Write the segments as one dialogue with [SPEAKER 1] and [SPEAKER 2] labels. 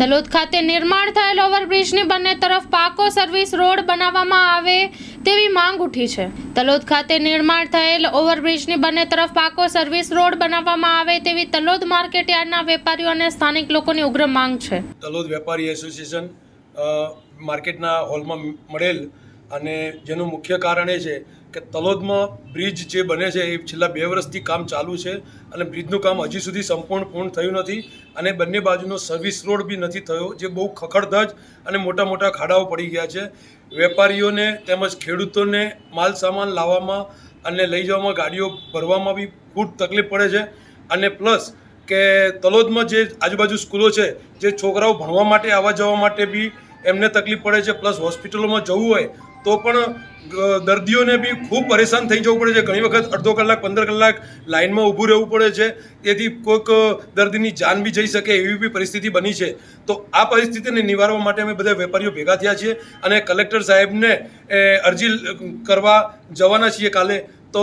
[SPEAKER 1] તલોદ ખાતે નિર્માણ થયેલ ઓવરબ્રિજની બંને તરફ પાકો સર્વિસ રોડ બનાવવામાં આવે તેવી માંગ ઉઠી છે. તલોદ ખાતે નિર્માણ થયેલ ઓવરબ્રિજની બંને તરફ પાકો સર્વિસ રોડ બનાવવામાં આવે તેવી તલોદ માર્કેટ યાર્ડના વેપારીઓ અને સ્થાનિક લોકોની ઉગ્ર માંગ છે.
[SPEAKER 2] તલોદ વેપારી એસોસિએશન માર્કેટના હોલમાં મળેલ અને જેનું મુખ્ય કારણ એ છે કે તલોદમાં બ્રિજ જે બને છે એ છેલ્લા બે વર્ષથી કામ ચાલુ છે અને બ્રિજનું કામ હજી સુધી સંપૂર્ણ પૂર્ણ થયું નથી અને બંને બાજુનો સર્વિસ રોડ બી નથી થયો, જે બહુ ખખડધજ અને મોટા મોટા ખાડાઓ પડી ગયા છે. વેપારીઓને તેમજ ખેડૂતોને માલ સામાન લાવવામાં અને લઈ જવામાં ગાડીઓ ભરવામાં બી ખૂબ તકલીફ પડે છે. અને પ્લસ કે તલોદમાં જે આજુબાજુ સ્કૂલો છે, જે છોકરાઓ ભણવા માટે આવવા જવા માટે બી એમને તકલીફ પડે છે પ્લસ હોસ્પિટલોમાં જવું હોય, તો પણ દર્દીઓને બી ખૂબ પરેશાન થઈ જવું પડે છે. ઘણી વખત અડધો કલાક, પંદર કલાક લાઇનમાં ઊભું રહેવું પડે છે. તેથી કોઈક દર્દીની જાન બી જઈ શકે એવી બી પરિસ્થિતિ બની છે. તો આ પરિસ્થિતિને નિવારવા માટે અમે બધા વેપારીઓ ભેગા થયા છીએ અને કલેક્ટર સાહેબને અરજી કરવા જવાના છીએ કાલે. તો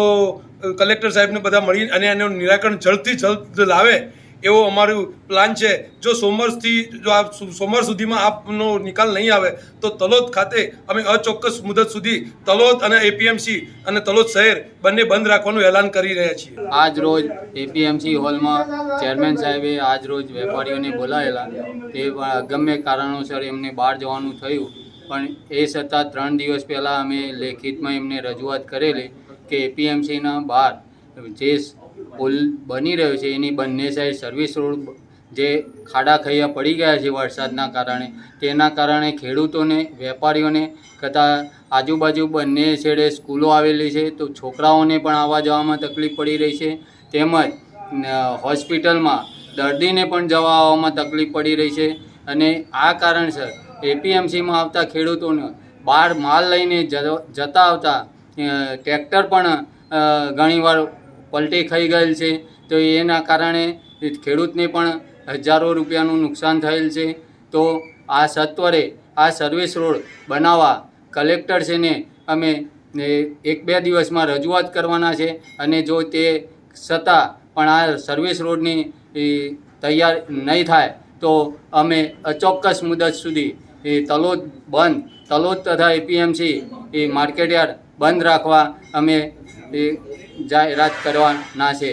[SPEAKER 2] કલેક્ટર સાહેબને બધા મળી અને એનું નિરાકરણ જલ્દથી જલ્દ લાવે. એવો અમારું પ્લાન છે. જો સોમવારથી, જો આ સોમવાર સુધીમાં આપનો નિકાલ નહીં આવે, તો તલોદ ખાતે અમે અચોક્કસ મુદત સુધી તલોદ અને એપીએમસી અને તલોદ શહેર બંને બંધ રાખવાનું એલાન કરી રહ્યા છીએ.
[SPEAKER 3] આજ રોજ એપીએમસી હોલમાં ચેરમેન સાહેબે આજ રોજ વેપારીઓને બોલાવેલા તે ગમે કારણોસર એમને બહાર જવાનું થયું. પણ એ છતાં ત્રણ દિવસ પહેલાં અમે લેખિતમાં એમને રજૂઆત કરેલી કે એપીએમસીના બહાર જે પુલ બની રહ્યો છે, એની બંને સાઈડ સર્વિસ રોડ જે ખાડા ખૈયા પડી ગયા છે વરસાદના કારણે, તેના કારણે ખેડૂતોને, વેપારીઓને તથા આજુબાજુ બંને છેડે સ્કૂલો આવેલી છે, તો છોકરાઓને પણ આવવા જવામાં તકલીફ પડી રહી છે, તેમજ હોસ્પિટલમાં દર્દીને પણ જવા આવવામાં તકલીફ પડી રહી છે, અને આ કારણસર એપીએમસીમાં આવતા ખેડૂતોને બહાર માલ લઈને જતા આવતા ટ્રેક્ટર પણ ઘણીવાર પલટી ખાઈ ગયેલ છે, તો એના કારણે ખેડૂતને પણ હજારો રૂપિયાનું નુકસાન થયેલ છે. તો આ સત્વરે આ સર્વિસ રોડ બનાવવા કલેક્ટરશ્રીને અમે એક બે દિવસમાં રજૂઆત કરવાના છે અને જો તે છતાં પણ આ સર્વિસ રોડની તૈયાર નહીં થાય, તો અમે અચોક્કસ મુદત સુધી એ તલોદ બંધ, તલોદ તથા એપીએમસી એ માર્કેટયાર્ડ બંધ રાખવા અમે એ જાહેરાત કરવાના છે.